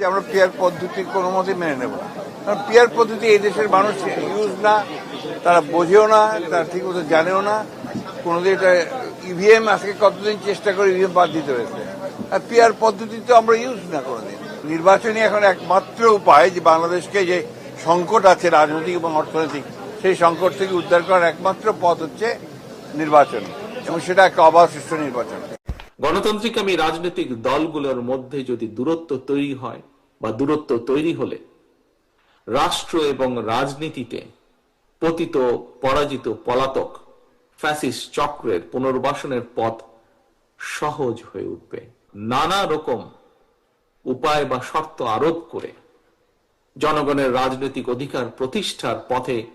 যে আমরা পিয়ার পদ্ধতি কোনো মতে মেনে নেব কারণ পিয়ার পদ্ধতি এই দেশের মানুষ ইউজ না, তারা বোঝেও না, তারা ঠিক মতো জানেও না। কোনোদিন এটা ইভিএম আজকে কতদিন চেষ্টা করে ইভিএম বাদ দিতে হয়েছে। আর পিয়ার পদ্ধতি তো আমরা ইউজ না কোনোদিন। নির্বাচনই এখন একমাত্র উপায় যে বাংলাদেশকে যে সংকট আছে, রাজনৈতিক এবং অর্থনৈতিক, সেই সংকট থেকে উদ্ধার করার একমাত্র পথ হচ্ছে নির্বাচন। এবং সেটা একটা অবাধ সুষ্ঠু নির্বাচন গণতান্ত্রিকামী রাজনৈতিক দলগুলোর মধ্যে যদি দূরত্ব তৈরি হয় বা দূরত্ব তৈরি হলে রাষ্ট্র এবং রাজনীতিতে পতিত, পরাজিত পলাতক ফ্যাসিস চক্রের পুনর্বাসনের পথ সহজ হয়ে উঠবে। নানা রকম উপায় বা শর্ত আরোপ করে জনগণের রাজনৈতিক অধিকার প্রতিষ্ঠার পথে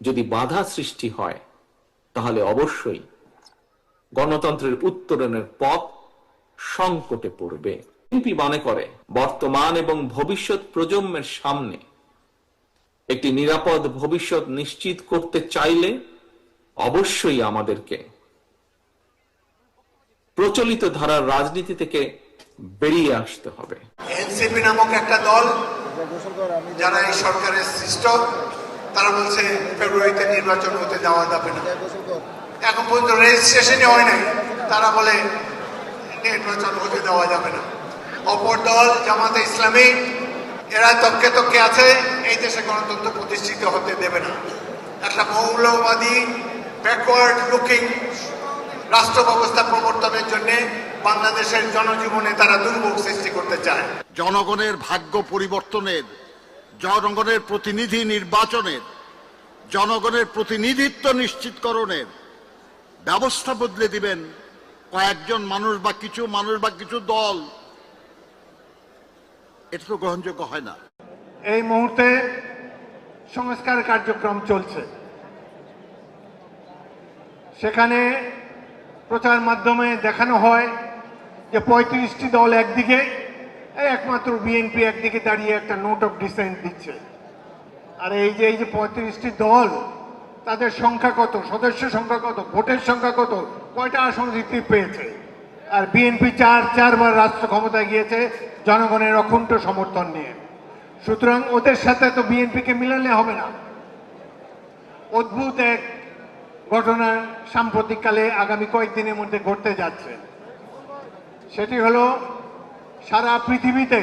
যদি বাধা সৃষ্টি হয়, তাহলে অবশ্যই গণতন্ত্রের উত্তরণের পথ সংকটে পড়বে। বিএনপি মনে করে বর্তমান এবং ভবিষ্যৎ প্রজন্মের সামনে। একটি নিরাপদ ভবিষ্যৎ নিশ্চিত করতে চাইলে অবশ্যই আমাদেরকে প্রচলিত ধারার রাজনীতি থেকে বেরিয়ে আসতে হবে। এনসিপি নামক একটা দল, যারা এই সরকারের সৃষ্ট, তারা বলছে ফেব্রুয়ারিতে নির্বাচন হতে যাওয়া যাবে না। এখন পর্যন্ত রেজিস্ট্রেশনই হয় নাই। তারা বলে নির্বাচন হতে দেওয়া যাবে না। অপর দল জামাতে ইসলামী, এরা তককে তককে আছে, এই দেশে গণতন্ত্র প্রতিষ্ঠিত হতে দেবে না। একটা মৌলবাদী ব্যাকওয়ার্ড লুকিং রাষ্ট্র ব্যবস্থা প্রবর্তনের জন্য বাংলাদেশের জনজীবনে তারা দুর্ভোগ সৃষ্টি করতে চায়। জনগণের ভাগ্য পরিবর্তনের, জনগণের প্রতিনিধি নির্বাচনের, জনগণের প্রতিনিধিত্ব নিশ্চিতকরণের ব্যবস্থা বদলে দিবেন কয়েকজন মানুষ বা কিছু মানুষ বা কিছু দল। এটা গ্রহণযোগ্য হয় না। এই মুহূর্তে সংস্কার কার্যক্রম চলছে। সেখানে প্রচার মাধ্যমে দেখানো হয় যে পঁয়ত্রিশটি দল একদিকে একমাত্র বিএনপি একদিকে দাঁড়িয়ে একটা নোট অফ ডিসেন্ট দিচ্ছে। আর এই যে এই যে পঁয়ত্রিশটি দল, তাদের সংখ্যা কত, সদস্য সংখ্যা কত, ভোটের সংখ্যা কত, কয়টা আসন জিতে পেয়েছে আর বিএনপি চার চারবার রাষ্ট্র ক্ষমতায় গিয়েছে, জনগণের অকুণ্ঠ সমর্থন নিয়ে। সুতরাং ওদের সাথে তো বিএনপিকে মিলালে হবে না। অদ্ভুত এক ঘটনা সাম্প্রতিককালে আগামী কয়েকদিনের মধ্যে ঘটতে যাচ্ছে। সেটি হলো, সারা পৃথিবীতে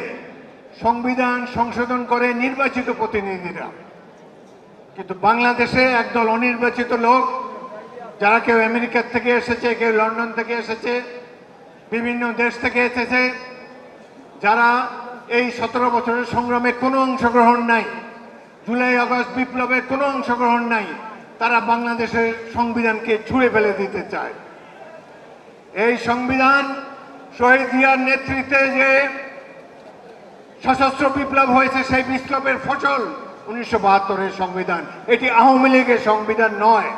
সংবিধান সংশোধন করে নির্বাচিত প্রতিনিধিরা। কিন্তু বাংলাদেশে একদল অনির্বাচিত লোক, যারা কেউ আমেরিকার থেকে এসেছে, কেউ লন্ডন থেকে এসেছে বিভিন্ন দেশ থেকে এসেছে যারা এই সতেরো বছরের সংগ্রামে কোনো অংশগ্রহণ নাই। জুলাই, আগস্ট বিপ্লবের কোনো অংশগ্রহণ নাই। তারা বাংলাদেশের সংবিধানকে ছুঁড়ে ফেলে দিতে চায়। এই সংবিধান শহীদ জিয়ার নেতৃত্বে যে সশস্ত্র বিপ্লব হয়েছে, সেই বিপ্লবের ফসল উনিশশো বাহাত্তরের সংবিধান। এটি আওয়ামী লীগের সংবিধান নয়।